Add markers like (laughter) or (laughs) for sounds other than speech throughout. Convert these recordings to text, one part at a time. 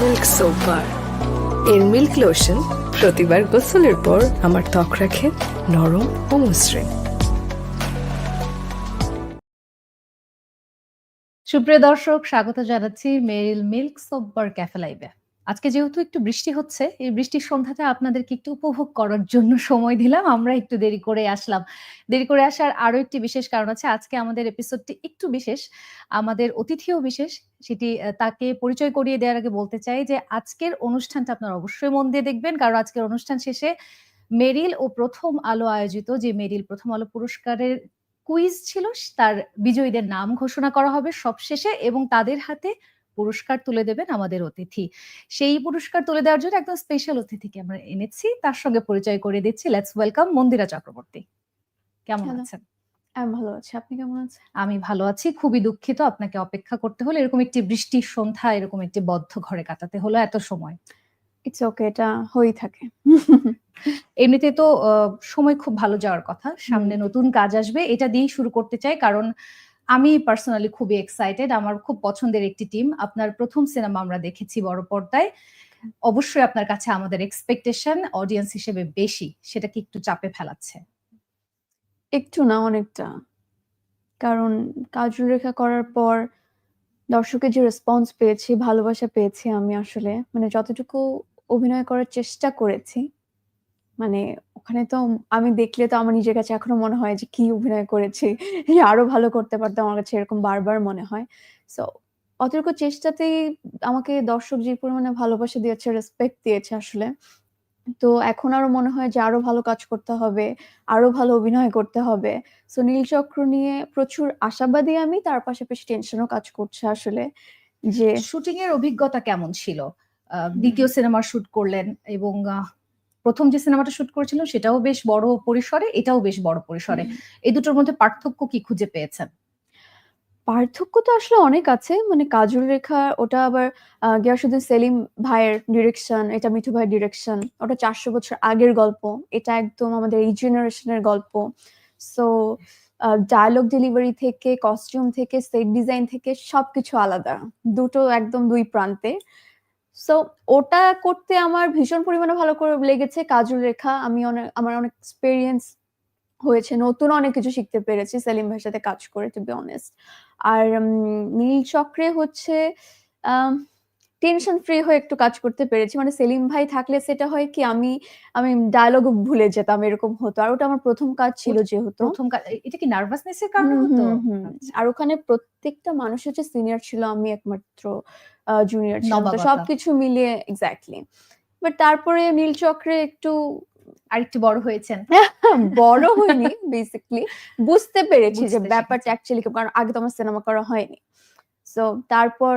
Milk এর milk lotion প্রতিবার গোসলের পর আমার ত্বক রাখে নরম ও মসৃণ সুপ্রিয় দর্শক, স্বাগত জানাচ্ছি মেরিল মিল্ক সোপবার ক্যাফে লাইভে আজকে যেহেতু একটু বৃষ্টি হচ্ছে, এই বৃষ্টির সন্ধ্যাটা আপনাদেরকে একটু উপভোগ করার জন্য সময় দিলাম। আমরা একটু দেরি করে আসলাম। দেরি করে আসার আরও একটি বিশেষ কারণ আছে। আজকে আমাদের এপিসোডটি একটু বিশেষ, আমাদের অতিথিও বিশেষ। সেটি তাকে পরিচয় করিয়ে দেওয়ার আগে বলতে চাই যে আজকের অনুষ্ঠানটা আপনারা অবশ্যই মন দিয়ে দেখবেন। কারণ আজকের অনুষ্ঠান শেষে মেরিল ও প্রথম আলো আয়োজিত যে মেরিল প্রথম আলো পুরস্কারের কুইজ ছিল, তার বিজয়ীদের নাম ঘোষণা করা হবে সবশেষে এবং তাদের হাতে পুরস্কার তুলে দেবেন আমাদের অতিথি। সেই পুরস্কার তুলে দেওয়ার জন্য একদম স্পেশাল অতিথিকে আমরা এনেছি। তার সঙ্গে পরিচয় করে দিচ্ছি। Let's welcome Mandira Chakraborty. কেমন আছেন? আমি ভালো আছি। আপনি কেমন আছেন? আমি ভালো আছি। খুবই দুঃখিত আপনাকে অপেক্ষা করতে হলো। এরকম একটি বৃষ্টির সন্ধ্যা এরকম একটি বদ্ধ ঘরে কাটাতে হলো এত সময়। ইটস ওকে এটা হয়েই থাকে। এমনিতে তো আহ, সময় খুব ভালো যাওয়ার কথা। সামনে নতুন কাজ আসবে। এটা দিয়েই শুরু করতে চাই। কারণ আমি পার্সোনালি খুবই এক্সাইটেড আমার খুব পছন্দের একটি টিম আপনার প্রথম সিনেমা আমরা দেখেছি বড় পর্দায়। অবশ্যই আপনার কাছে আমাদের এক্সপেকটেশন অডিয়েন্স হিসেবে বেশি সেটা কি একটু চাপে ফেলাচ্ছে। একটু না অনেকটা। কারণ কাজল রেখা করার পর দর্শকের যে রেসপন্স পেয়েছি ভালোবাসা পেয়েছি আমি আসলে। মানে যতটুকু অভিনয় করার চেষ্টা করেছি মানে ওখানে তো আমি দেখলে তো আমার নিজের কাছে এখনও মনে হয় যে কি অভিনয় করেছি আরও ভালো করতে পারতাম আমার কাছে এরকম বারবার মনে হয়। সো অতটুকু চেষ্টাতেই আমাকে দর্শক যে পরিমাণে ভালোবাসা দিয়েছে রেসপেক্ট দিয়েছে আসলে। তো এখন আরও মনে হয় যে আরও ভালো কাজ করতে হবে আরও ভালো অভিনয় করতে হবে। সো নীলচক্র নিয়ে প্রচুর আশাবাদী আমি তার পাশাপাশি টেনশনও কাজ করছে আসলে যে শুটিং এর অভিজ্ঞতা কেমন ছিল? আহ, দ্বিতীয় সিনেমা শুট করলেন এবং প্রথম যে সিনেমাটা শুট করেছিলেন সেটাও বেশ বড় পরিসরে এটাও বেশ বড় পরিসরে। এই দুটোর মধ্যে পার্থক্য কি খুঁজে পেয়েছেন? পার্থক্য তো আসলে অনেক আছে। মানে কাজল রেখা ওটা আবার গিয়াসুদ্দিন সেলিম ভাইয়ের ডিরেকশন এটা মিঠু ভাইয়ের ডিরেকশন ওটা চারশো বছর আগের গল্প এটা একদম আমাদের এই জেনারেশনের গল্প। সো ডায়লগ ডেলিভারি থেকে কস্টিউম থেকে সেট ডিজাইন থেকে সবকিছু আলাদা। দুটো একদম দুই প্রান্তে। সো ওটা করতে আমার ভীষণ পরিমাণে ভালো করে লেগেছে কাজল রেখা। আমি অনেক আমার অনেক এক্সপিরিয়েন্স হয়েছে। নতুন অনেক কিছু শিখতে পেরেছি সেলিম ভাইয়ের সাথে কাজ করে টু বি অনেস্ট আর নীল চক্রে হচ্ছে টেনশন ফ্রি হয়ে একটু কাজ করতে পেরেছি। মানে সেলিম ভাই থাকলে সেটা হয় কি আমি আমি ডায়লগ ভুলে যেতাম এরকম হতো। আর ওটা আমার প্রথম কাজ ছিল যেহেতু। প্রথম কা- এটা কি নার্ভাসনেসের কারণে হুম, হতো। আচ্ছা। আর ওখানে প্রত্যেকটা মানুষ হচ্ছে সিনিয়র ছিল আমি একমাত্র জুনিয়র ছিলাম। তো সবকিছু মিলিয়ে এক্স্যাক্টলি বাট তারপরে নীল চক্রে একটু আরেকটু বড় হয়েছেন। (laughs) বড় হয়নি বেসিকলি বুঝতে পেরেছি যে ব্যাপারটা অ্যাকচুয়ালি কারণ আগে তো আমার সিনেমা করা হয়নি। সো তারপর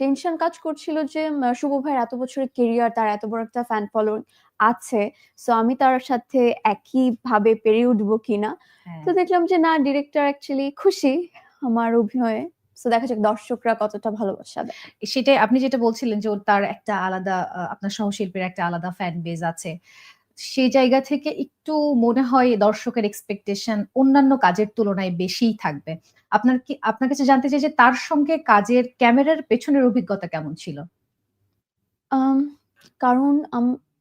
টেনশন কাজ করছিল যে শুভ ভাইয়ের এত বছরের কেরিয়ার তার এত বড় একটা ফ্যান ফলোয়িং আছে। সো আমি তার সাথে একই ভাবে পেরে উঠবো কিনা? হ্যাঁ। তো দেখলাম যে না ডিরেক্টর অ্যাকচুয়ালি খুশি আমার অভিনয়ে। সো দেখা যাক দর্শকরা কতটা ভালোবাসা দেয়। সেটাই আপনি যেটা বলছিলেন যে ওর তার একটা আলাদা আপনার সহশিল্পীর একটা আলাদা ফ্যান বেজ আছে। সেই জায়গা থেকে একটু মনে হয় দর্শকের এক্সপেকটেশন অন্যান্য কাজের তুলনায় বেশিই থাকবে। আপনার কি, আপনার কাছে জানতে চাই যে তার সঙ্গে কাজের ক্যামেরার পেছনের অভিজ্ঞতা কেমন ছিল? কারণ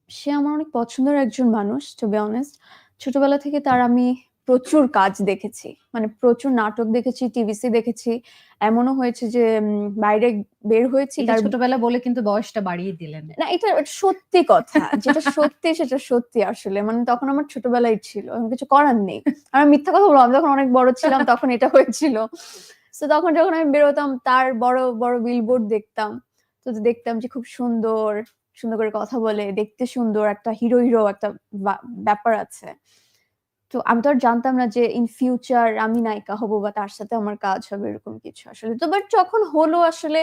সে আমার অনেক পছন্দের একজন মানুষ টু বি অনেস্ট ছোটবেলা থেকে তার আমি প্রচুর কাজ দেখেছি মানে প্রচুর নাটক দেখেছি টিভিসি দেখেছি এমনও হয়েছে যে বাইরে বের হয়েছি তার ছোটবেলা বলে কিন্তু বয়সটা বাড়িয়ে দিলেন। না এটা সত্যি কথা যেটা সত্যি সেটা সত্যি আসলে মানে তখন আমার ছোটবেলায় ছিল কিছু করার নেই। আমি মিথ্যা কথা বললাম যখন অনেক বড় ছিলাম (laughs) তখন এটা হয়েছিল। তো তখন যখন আমি বেরোতাম তার বড় বড় বিলবোর্ড দেখতাম তো দেখতাম যে খুব সুন্দর সুন্দর করে কথা বলে দেখতে সুন্দর একটা হিরো হিরো একটা ব্যাপার আছে। তো আমি তো আর জানতাম না যে ইন ফিউচার আমি নায়িকা হব বা তার সাথে আমার কাজ হবে এরকম কিছু আসলে। তো বাট যখন হলো আসলে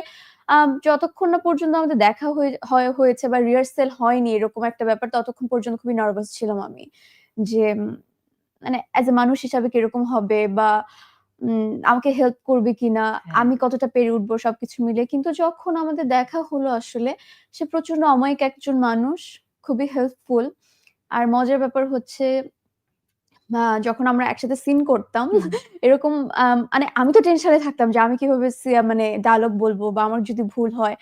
যতক্ষণ না পর্যন্ত আমাদের দেখা হয়ে- হয় হয়েছে বা রিহার্সেল হয়নি এরকম একটা ব্যাপার ততক্ষণ পর্যন্ত খুবই নার্ভাস ছিলাম আমি যে মানে অ্যাজ এ মানুষ হিসাবে কীরকম হবে বা আমাকে হেল্প করবে কিনা হ্যাঁ। আমি কতটা পেরে উঠবো সবকিছু মিলে। কিন্তু যখন আমাদের দেখা হলো আসলে সে প্রচণ্ড অমায়িক একজন মানুষ খুবই হেল্পফুল আর মজার ব্যাপার হচ্ছে বা যখন আমরা একসাথে সিন করতাম। এরকম মানে আমি তো টেনশনে থাকতাম যে আমি কীভাবে মানে ডায়লগ বলব বা আমার যদি ভুল হয়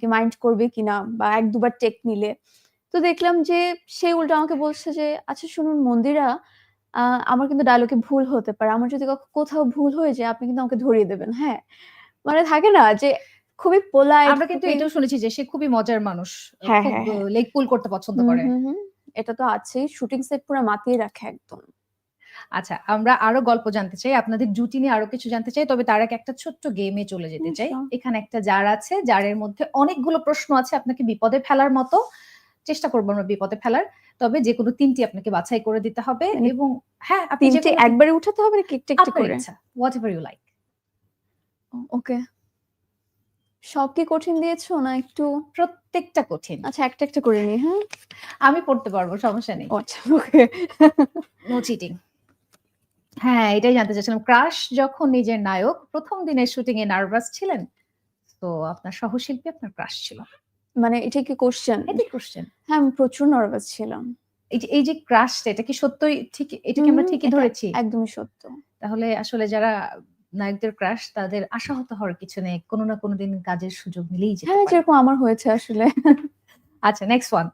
কি মাইন্ড করবে কিনা বা এক দুবার টেক নিলে। তো দেখলাম যে সে উল্টো আমাকে বলছে যে, "আচ্ছা শুনুন মন্দিরা, আমার কিন্তু ডায়ালগে ভুল হতে পারে। আমার যদি কোথাও ভুল হয়ে যায় আপনি কিন্তু আমাকে ধরিয়ে দেবেন, হ্যাঁ?" মানে থাকে না যে খুবই পোলাইট আমরা কিন্তু এটাও শুনেছি যে সে খুবই মজার মানুষ। হ্যাঁ, হ্যাঁ, হ্যাঁ। লেগ পুল করতে পছন্দ করে। এটা তো আছেই। শুটিং সেট পুরো মাতিয়ে রাখে একদম। আচ্ছা, আমরা আরও গল্প জানতে চাই। আপনাদের জুটি নিয়ে আরও কিছু জানতে চাই। তবে তার আগে একটা ছোট্ট গেমে চলে যেতে চাই। এখানে একটা জার আছে। জারের মধ্যে অনেকগুলো প্রশ্ন আছে আপনাকে বিপদে ফেলার মতো। চেষ্টা করব আমরা বিপদে ফেলার। তবে যেকোনো ৩ টি আপনাকে বাছাই করে দিতে হবে মানে এবং হ্যাঁ, আপনি ৩ টে যেকোনো ৩ একবারে উঠাতে হবে নাকি একটু, একটু করে? ইচ্ছা। Whatever you like. ওকে। সব কি কঠিন দিয়েছ না একটু প্রত্যেকটা কঠিন। আচ্ছা একটা, একটা করে নিই, হ্যাঁ? আমি পড়তে পারব সমস্যা নেই। আচ্ছা ওকে। No cheating. হ্যাঁ, এটাই জানতে চাচ্ছিলাম। ক্রাশ যখন নিজের নায়ক প্রথম দিনের শুটিং এ নার্ভাস ছিলেন? তো আপনার সহশিল্পী আপনার ক্রাশ ছিল। মানে এটা কি কোশ্চেন এটাই কোয়েশ্চেন। হ্যাঁ, আমি প্রচুর নার্ভাস ছিলাম। এই যে এই যে ক্রাশটা এটা কি সত্যই ঠিক এটা কি আমরা ঠিকই ধরেছি? একদমই সত্য। তাহলে আসলে যারা নায়কদের ক্রাশ তাদের আশাহত হওয়ার কিছু নেই। কোনো না কোনো দিন কাজের সুযোগ মিলেই যেতে হ্যাঁ। যেরকম আমার হয়েছে আসলে। আচ্ছা নেক্সট ওয়ান।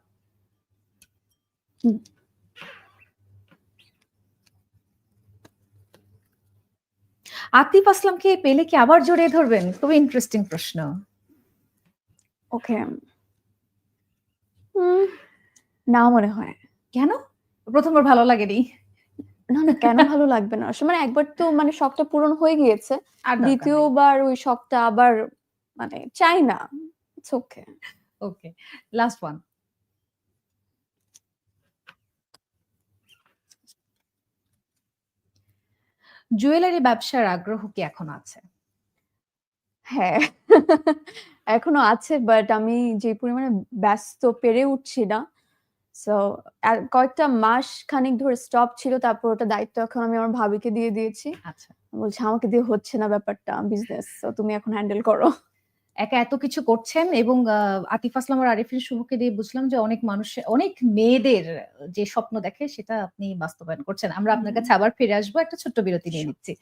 আতিফ আসলামকে পেলে কি আবার জড়িয়ে ধরবেন? খুবই ইন্টারেস্টিং প্রশ্ন। ওকে। হুম, না মনে হয়। কেন? প্রথমবার ভালো লাগেনি? না, না কেন ভালো লাগবে না? মানে একবার তো মানে শখটা পূরণ হয়ে গিয়েছে। আর দ্বিতীয়বার ওই শখটা আবার মানে চাই না। Okay. Okay. Last one. Jewellery ব্যবসার আগ্রহ কি এখনও আছে? হ্যাঁ, (laughs) এখনও আছে বাট আমি যে পরিমাণে ব্যস্ত পেরে উঠছি না। সো আ কয়েকটা মাস খানিক ধরে স্টপ ছিল। তারপর ওটা দায়িত্ব এখন আমি আমার ভাবিকে দিয়ে দিয়েছি। আচ্ছা। বলছে, "আমাকে দিয়ে হচ্ছে না ব্যাপারটা বিজনেস। সো তুমি এখন হ্যান্ডেল করো।" একা এত কিছু করছেন এবং আতিফ আসলাম আর আরিফিন শুভকে দিয়ে বুঝলাম যে অনেক মানুষের অনেক মেয়েদের যে স্বপ্ন দেখে সেটা আপনি বাস্তবায়ন করছেন। আমরা আপনার কাছে আবার ফিরে আসব। একটা ছোট্ট বিরতি নিয়ে নিচ্ছি।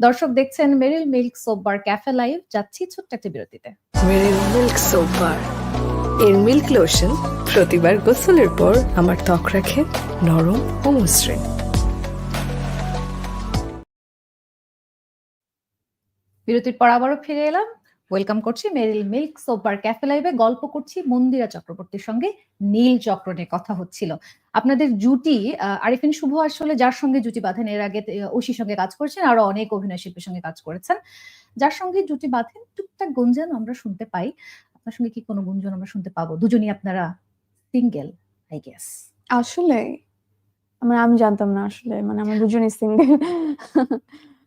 দর্শক দেখছেন Meril milk soap bar cafe live যাচ্ছি ছোট্ট একটা বিরতিতে। মেরিল মিল্ক সোপ বার এর মিল্ক লোশন প্রতিবার গোসলের পর আমার ত্বক রাখে নরম ও মসৃণ বিরতির পর আবারও ফিরে এলাম। ওয়েলকাম করছি Meril milk soap bar cafe লাইভে গল্প করছি মন্দিরা চক্রবর্তীর সঙ্গে নীল চক্র নিয়ে কথা হচ্ছিল। আপনাদের জুটি আরিফিন শুভ আসলে যার সঙ্গে জুটি বাঁধেন, এর আগে ঐশীর সঙ্গে কাজ করেছেন আরও অনেক অভিনয় শিল্পীর সঙ্গে কাজ করেছেন। যার সঙ্গে জুটি বাঁধেন, টুকটাক গুঞ্জন আমরা শুনতে পাই। আপনার সঙ্গে কি কোনো গুঞ্জন আমরা শুনতে পাবো? দুজনই আপনারা সিঙ্গেল আই গেস। আসলেই? মানে আমি জানতাম না আসলে। মানে আমরা দুজনেই সিঙ্গেল।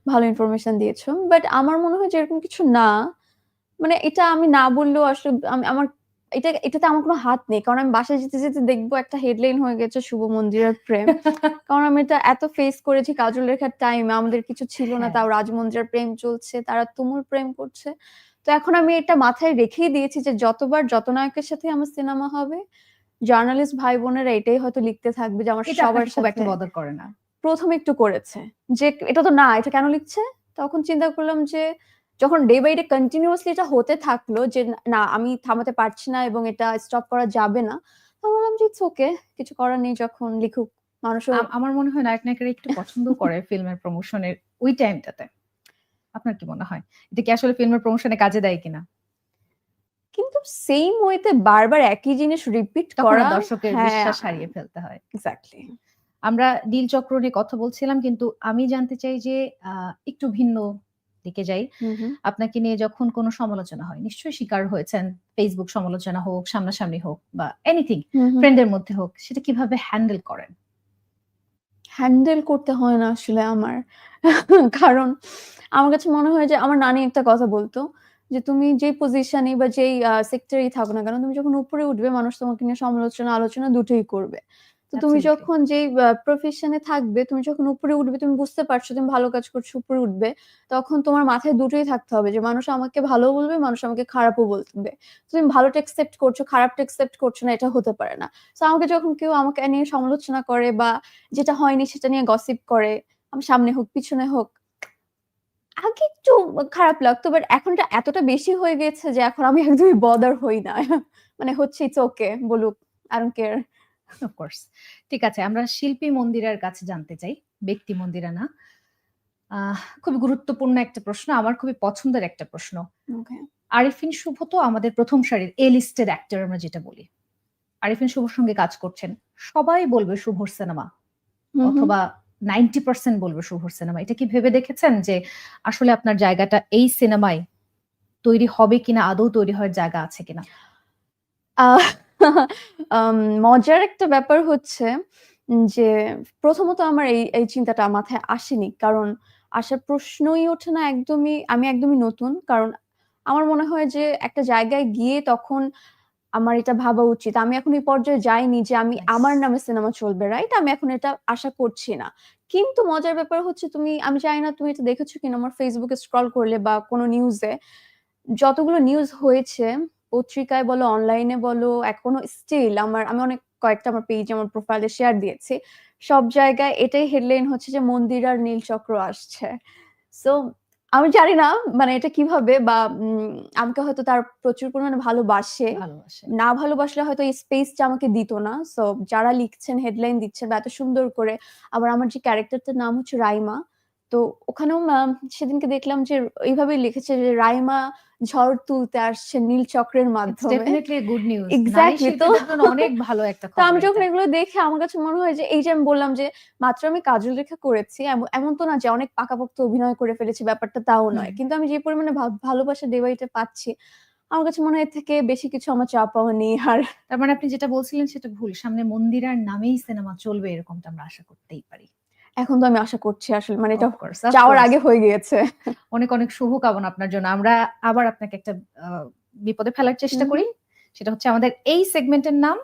ভালো ইনফরমেশন দিয়েছ। বাট আমার মনে হয় যে এরকম কিছু না। মানে এটা আমি না বললেও আসলে আমি আমার এটা এটাতে আমার কোনো হাত নেই। কারণ আমি বাসায় যেতে, যেতে দেখব একটা হেডলাইন হয়ে গেছে শুভ মন্দিরের প্রেম। কারণ আমি এটা এত ফেস করেছি কাজল রেখার টাইম আমাদের কিছু ছিল না। হ্যাঁ। তাও রাজমন্দিরের প্রেম চলছে। তারা তুমুল প্রেম করছে। তো এখন আমি এটা মাথায় রেখেই দিয়েছি যে যতবার যত নায়কের সাথে আমার সিনেমা হবে, জার্নালিস্ট ভাই বোনেরা এটাই হয়তো লিখতে থাকবে যে আমার সবার খুব একটা বদার করে না। ১ম একটু করেছে। যে এটা তো না, এটা কেন লিখছে? তখন চিন্তা করলাম যে যখন ডে বাই ডে কন্টিনিউয়াসলি এটা হতে থাকল যে না আমি থামাতে পারছি না এবং এটা স্টপ করা যাবে না। তখন বললাম যে ইটস ওকে। কিছু করার নেই যখন লিখুক। মানুষও আ আমার মনে হয় নায়ক নায়িকারা একটু পছন্দ করে (laughs) ফিল্মের প্রমোশনের ওই টাইমটাতে। আপনার কি মনে হয়? এটা কি আসলে ফিল্মের প্রমোশনে কাজে দেয় কিনা? কিন্তু সেইম ওয়েতে বারবার একই জিনিস রিপিট করা দর্শকের হ্যাঁ, বিশ্বাস হারিয়ে ফেলতে হয়। এক্সাক্টলি। আমরা নীল চক্র নিয়ে কথা বলছিলাম কিন্তু আমি জানতে চাই যে একটু ভিন্ন দিকে যাই। আপনাকে নিয়ে যখন কোনো সমালোচনা হয় নিশ্চয়ই শিকার হয়েছেন। ফেসবুক সমালোচনা হোক, সামনাসামনি হোক বা এনিথিং। ফ্রেন্ডের মধ্যে হোক সেটা কীভাবে হ্যান্ডেল করেন? হ্যান্ডেল করতে হয় না আসলে আমার। কারণ আমার কাছে মনে হয় যে আমার নানি একটা কথা বলতো যে, "তুমি যে পজিশনে বা যেই সেক্টরেই থাকো না কেন, তুমি যখন উপরে উঠবে মানুষ তোমাকে নিয়ে সমালোচনা, আলোচনা দুটোই করবে। তো তুমি যখন যেই প্রফেশনে থাকবে তুমি যখন উপরে উঠবে তুমি বুঝতে পারছ তুমি ভালো কাজ করছ উপরে উঠবে তখন তোমার মাথায় দুটোই থাকতে হবে যে মানুষ আমাকে ভালো বলবে মানুষ আমাকে খারাপও বলবে। তুমি ভালোটা একসেপ্ট করছ খারাপটা একসেপ্ট করছ না এটা হতে পারে না। তো আমাকে যখন কেউ আমাকে নিয়ে সমালোচনা করে বা যেটা হয়নি সেটা নিয়ে গসিপ করে আমার সামনে হোক পিছনে হোক আগে একটু খারাপ লাগতো বাট এখনটা এতটা বেশি হয়ে গেছে যে এখন আমি একদমই বদার হই না। (laughs) মানে হচ্ছে ইটস ওকে বলুক আই ডোন্ট কেয়ার অফকোর্স ঠিক আছে আমরা শিল্পী মন্দিরার কাছে জানতে চাই ব্যক্তি মন্দিরা না। খুবই গুরুত্বপূর্ণ একটা প্রশ্ন আমার খুবই পছন্দের একটা প্রশ্ন। আরিফিন শুভ তো আমাদের প্রথম সারির এ লিস্টেড অ্যাক্টর আমরা যেটা বলি। আরিফিন শুভর সঙ্গে কাজ করছেন। সবাই বলবে শুভর সিনেমা অথবা নাইনটি পার্সেন্ট বলবে শুভর সিনেমা এটা কি ভেবে দেখেছেন যে আসলে আপনার জায়গাটা এই সিনেমায় তৈরি হবে কিনা আদৌ তৈরি হওয়ার জায়গা আছে কিনা? আহ, মজার একটা ব্যাপার হচ্ছে যে প্রথমত আমার এই এই চিন্তাটা মাথায় আসেনি। কারণ আসার প্রশ্নই ওঠে না একদমই আমি একদমই নতুন। কারণ আমার মনে হয় যে একটা জায়গায় গিয়ে তখন আমার এটা ভাবা উচিত। আমি এখন এই পর্যায়ে যাইনি যে আমি আমার নামে সিনেমা চলবে রাইট আমি এখন এটা আশা করছি না। কিন্তু মজার ব্যাপার হচ্ছে তুমি আমি জানি না তুমি এটা দেখেছ কিনা আমার ফেসবুকে স্ক্রল করলে বা কোনো নিউজে যতগুলো নিউজ হয়েছে পত্রিকায় বলো অনলাইনে বলো এখনও স্টিল আমার আমি অনেক কয়েকটা আমার পেজ আমার প্রোফাইলে শেয়ার দিয়েছি। সব জায়গায় এটাই হেডলাইন হচ্ছে যে মন্দির আর নীলচক্র আসছে। সো আমি জানি না মানে এটা কীভাবে বা আমাকে হয়তো তার প্রচুর পরিমাণে ভালোবাসে। ভালোবাসে। না ভালোবাসলে হয়তো এই স্পেসটা আমাকে দিত না। সো যারা লিখছেন হেডলাইন দিচ্ছেন বা এত সুন্দর করে আবার আমার যে ক্যারেক্টারটার নাম হচ্ছে রাইমা তো ওখানেও সেদিনকে দেখলাম যে এইভাবেই লিখেছে যে রাইমা ঝড় তুলতে আসছে নীল চক্রের মাধ্যমে। ডেফিনেটলি গুড নিউজ Exactly, তো- অনেক ভালো একটা তো আমি যখন এগুলো দেখে আমার কাছে মনে হয় যে এই যে আমি বললাম যে মাত্র আমি কাজল রেখা করেছি এমন তো না যে অনেক পাকাপোক্ত অভিনয় করে ফেলেছি ব্যাপারটা তাও নয়। কিন্তু আমি যে পরিমাণে ভালোবাসা ডে বাইটে পাচ্ছি আমার কাছে মনে হয় থেকে বেশি কিছু আমার চা পাওয়া নেই আর। তার মানে আপনি যেটা বলছিলেন সেটা ভুল। সামনে মন্দিরার নামেই সিনেমা চলবে এরকমটা আমরা আশা করতেই পারি। এখন তো আমি আশা করছি আসলে মানে এটা যাওয়ার আগে হয়ে গিয়েছে। অনেক অনেক শুভকামনা আপনার জন্য। আমরা আবার আপনাকে একটা বিপদে ফেলার চেষ্টা করি। সেটা হচ্ছে আমাদের এই সেগমেন্টের নাম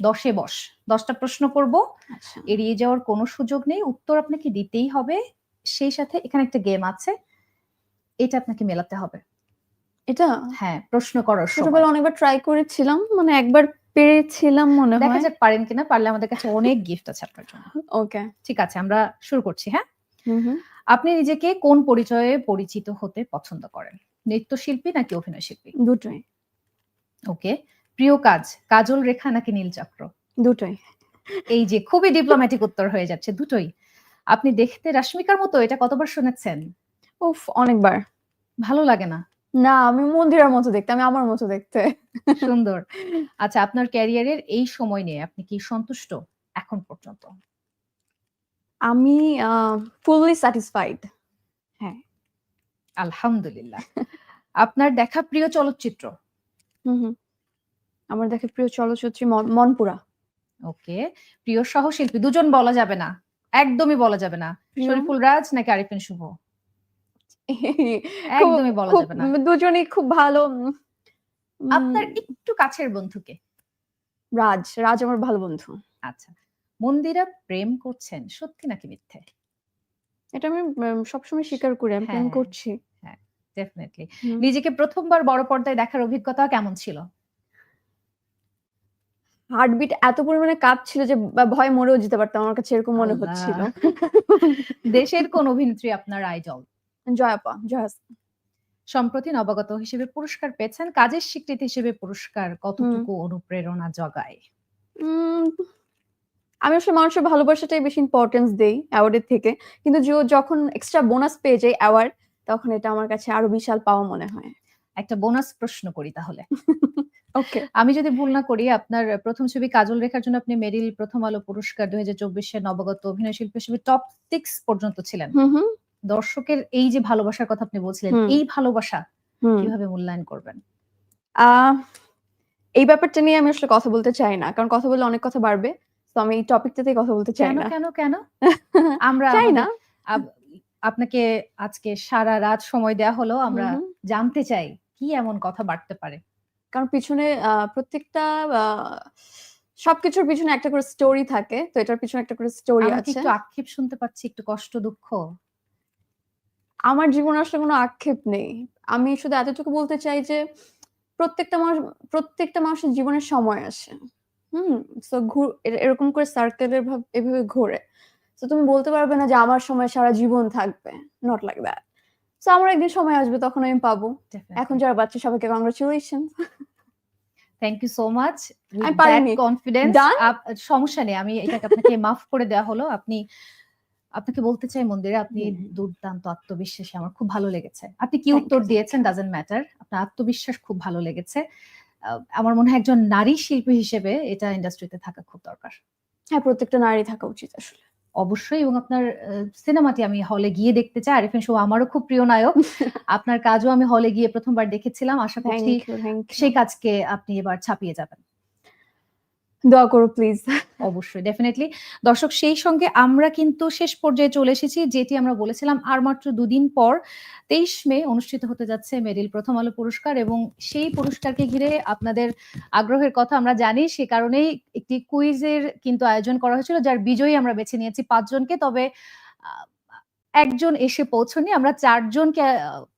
দশে বস। দশটা প্রশ্ন করব। আচ্ছা। এড়িয়ে যাওয়ার কোনো সুযোগ নেই। উত্তর আপনাকে দিতেই হবে। সেই সাথে এখানে একটা গেম আছে। এটা আপনাকে মেলাতে হবে। এটা? হ্যাঁ প্রশ্ন করার ছোটবেলা অনেকবার ট্রাই করেছিলাম। মানে একবার পেরেছিলাম মনে হয়। দেখা যাক পারেন কিনা পারলে আমাদের কাছে অনেক গিফট আছে আপনার জন্য। ওকে। ঠিক আছে আমরা শুরু করছি হ্যাঁ? আপনি নিজেকে কোন পরিচয়ে পরিচিত হতে পছন্দ করেন? নৃত্যশিল্পী নাকি অভিনয় শিল্পী দুটোই। ওকে প্রিয় কাজ কাজল রেখা নাকি নীলচক্র দুটোই। এই যে খুবই ডিপ্লোম্যাটিক উত্তর হয়ে যাচ্ছে দুটোই। আপনি দেখতে রাশ্মিকার মতো এটা কতবার শুনেছেন? উফ অনেকবার। ভালো লাগে না। না আমি মন্দিরের মতো দেখতে আমি আমার মতো দেখতে। সুন্দর। আচ্ছা আপনার ক্যারিয়ারের এই সময় নিয়ে আপনি কি সন্তুষ্ট এখন পর্যন্ত? আমি ফুললি স্যাটিসফাইড হ্যাঁ। আলহামদুলিল্লাহ। আপনার দেখা প্রিয় চলচ্চিত্র? হুম হুম। আমার দেখা প্রিয় চলচ্চিত্র মন- মনপুরা। ওকে। প্রিয় সহশিল্পী দুজন বলা যাবে না। একদমই বলা যাবে না। প্রিয়- শরীফুল রাজ নাকি আরিফিন শুভ? (laughs) একদমই বলা যাবে না। দুজনেই খুব ভালো আপনার একটু কাছের বন্ধুকে রাজ রাজ আমার ভালো বন্ধু। আচ্ছা মন্দিরা প্রেম করছেন সত্যি নাকি মিথ্যে? এটা আমি সবসময় স্বীকার করি আমি প্রেম হ্যাঁ। ডেফিনেটলি নিজেকে প্রথমবার বড় পর্দায় দেখার অভিজ্ঞতা কেমন ছিল? হার্টবিট এত পরিমাণে কাঁপছিল যে ভয় মরেও যেতে পারতাম আমার কাছে এরকম মনে হচ্ছিল। দেশের কোন অভিনেত্রী আপনার আইডল জয়াপা জয়া সম্প্রতি নবাগত হিসেবে পুরস্কার পেয়েছেন কাজের স্বীকৃতি হিসেবে পুরস্কার কতটুকু অনুপ্রেরণা জগায়? আমি আসলে মানুষের ভালোবাসাটাই বেশি ইম্পর্টেন্স দেই অ্যাওয়ার্ডের থেকে। কিন্তু যখন এক্সট্রা বোনাস পেয়ে যাই অ্যাওয়ার্ড তখন এটা আমার কাছে আরও বিশাল পাওয়া মনে হয়। একটা বোনাস প্রশ্ন করি তাহলে। (laughs) ওকে আমি যদি ভুল না করি আপনার প্রথম ছবি কাজল রেখার জন্য আপনি মেরিল প্রথম আলো পুরস্কার দুই হাজার চব্বিশে নবগত অভিনয় শিল্পী হিসেবে টপ সিক্স পর্যন্ত ছিলেন। দর্শকের এই যে ভালোবাসার কথা আপনি বলছিলেন এই ভালোবাসা কীভাবে মূল্যায়ন করবেন? আহ, এই ব্যাপারটা নিয়ে আমি আসলে কথা বলতে চাই না কারণ কথা বললে অনেক কথা বাড়বে তো আমি এই টপিকটাতেই কথা বলতে চাই না। কেন কেন? (laughs) আমরা চাই না। আপনাকে আজকে সারা রাত সময় দেয়া হলো আমরা। জানতে চাই কি এমন কথা বাড়তে পারে। কারণ পিছনে আহ, প্রত্যেকটা আহ, সবকিছুর পিছনে একটা করে স্টোরি থাকে তো এটার পিছনে একটা করে স্টোরি আমি আছে। একটু আক্ষেপ শুনতে পাচ্ছি একটু কষ্ট দুঃখ। আমার জীবনে আসলে কোনো আক্ষেপ নেই। আমি শুধু এতটুকু বলতে চাই যে প্রত্যেকটা মানুষ প্রত্যেকটা মানুষের জীবনের সময় আসে। হুম তো এরকম করে সার্কেলের এভাবে ঘোরে। তো তুমি বলতে পারবে না যে আমার সময় সারা জীবন থাকবে। নট লাইক দ্যাট তো আমার একদিন সময় আসবে তখন আমি পাবো। এখন যারা বাচ্চা সবাইকে congratulation thank you so much. Confidence সমস্যা নেই। আমি এটাকে আপনাকে মাফ করে দেওয়া হলো। আপনি আপনাকে বলতে চাই মন্দিরে আপনি। দুর্দান্ত আত্মবিশ্বাসী আমার খুব ভালো লেগেছে। আপনি কি উত্তর দিয়েছেন ডাজেন্ট ম্যাটার আপনার আত্মবিশ্বাস খুব ভালো লেগেছে। আমার মনে হয় একজন নারী শিল্পী হিসেবে এটা ইন্ডাস্ট্রিতে থাকা খুব দরকার। হ্যাঁ প্রত্যেকটা নারী থাকা উচিত আসলে। অবশ্যই এবং আপনার সিনেমাটি আমি হলে গিয়ে দেখতে চাই। আরিফিন শো আমারও খুব প্রিয় নায়ক। (laughs) আপনার কাজও আমি হলে গিয়ে প্রথমবার দেখেছিলাম। আশা করছি সেই কাজকে আপনি এবার ছাপিয়ে যাবেন। দোয়া করো প্লিজ অবশ্যই ডেফিনেটলি দর্শক, সেই সঙ্গে আমরা কিন্তু শেষ পর্যায়ে চলে এসেছি, যেটি আমরা বলেছিলাম আর মাত্র দুদিন পর তেইশ মে অনুষ্ঠিত হতে যাচ্ছে মেরিল প্রথম আলো পুরস্কার এবং সেই পুরস্কারকে ঘিরে আপনাদের আগ্রহের কথা আমরা জানি, সে কারণেই একটি কুইজের কিন্তু আয়োজন করা হয়েছিল, যার বিজয়ী আমরা বেছে নিয়েছি পাঁচজনকে, তবে একজন এসে পৌঁছনি আমরা চারজনকে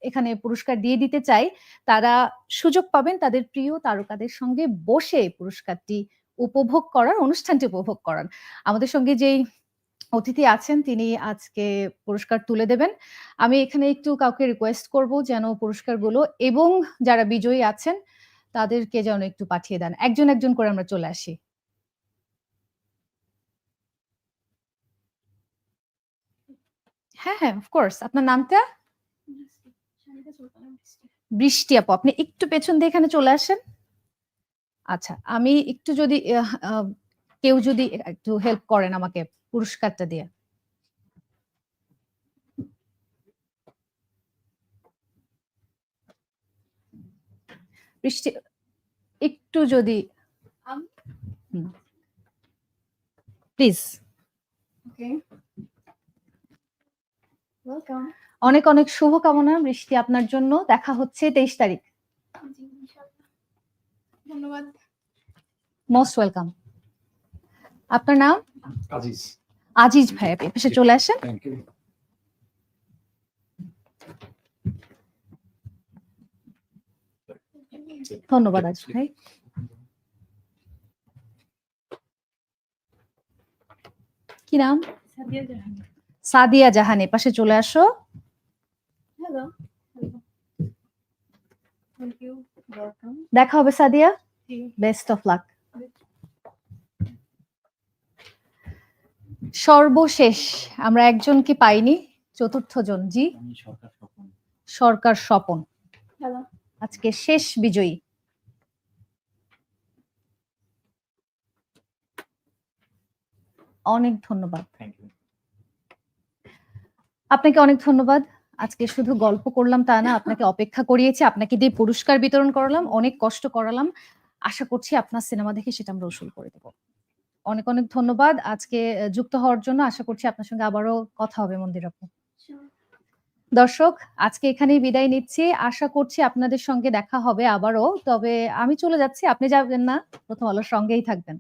এখানে পুরস্কার দিয়ে দিতে চাই। তারা সুযোগ পাবেন তাদের প্রিয় তারকাদের সঙ্গে বসে পুরস্কারটি উপভোগ করার অনুষ্ঠানটি উপভোগ করান। আমাদের সঙ্গে যেই অতিথি আছেন তিনি আজকে পুরস্কার তুলে দেবেন। আমি এখানে একটু কাউকে রিকোয়েস্ট করব যেন পুরস্কারগুলো এবং যারা বিজয়ী আছেন তাদেরকে যেন একটু পাঠিয়ে দেন। একজন একজন করে আমরা চলে আসি। হ্যাঁ হ্যাঁ অফকোর্স আপনার নামটা? বৃষ্টি আপু আপনি একটু পেছন দিয়ে এখানে চলে আসেন। আচ্ছা আমি একটু যদি কেউ যদি একটু হেল্প করেন আমাকে পুরস্কারটা দিয়ে। বৃষ্টি একটু যদি প্লিজ অনেক অনেক শুভকামনা বৃষ্টি আপনার জন্য। দেখা হচ্ছে তেইশ তারিখ। ধন্যবাদ। মোস্ট ওয়েলকাম আপনার নাম? আজিজ। আজিজ ভাই আপনি পাশে চলে আসেন। ধন্যবাদ আজিজ ভাই। কি নাম? সাদিয়া জাহান। এ পাশে চলে আসো। হ্যালো থ্যাংক ইউ দেখা হবে সাদিয়া? বেস্ট অফ লাক সর্বশেষ আমরা একজন কি পাইনি? চতুর্থ জন জি? সরকার স্বপন। সরকার স্বপন। হ্যালো আজকে শেষ বিজয়ী। অনেক ধন্যবাদ। থ্যাংক ইউ আপনাকে অনেক ধন্যবাদ। আজকে শুধু গল্প করলাম তা না, আপনাকে অপেক্ষা করিয়েছি, আপনাকে দিয়ে পুরস্কার বিতরণ করালাম, অনেক কষ্ট করালাম। আশা করছি আপনার সিনেমা দেখে সেটা আমরা উসুল করে দেবো। অনেক অনেক ধন্যবাদ আজকে যুক্ত হওয়ার জন্য। আশা করছি আপনার সঙ্গে আবারও কথা হবে, মন্দির আপু। দর্শক, আজকে এখানেই বিদায় নিচ্ছি। আশা করছি আপনাদের সঙ্গে দেখা হবে আবারও। তবে আমি চলে যাচ্ছি, আপনি যাবেন না, প্রথম আলোর সঙ্গেই থাকবেন।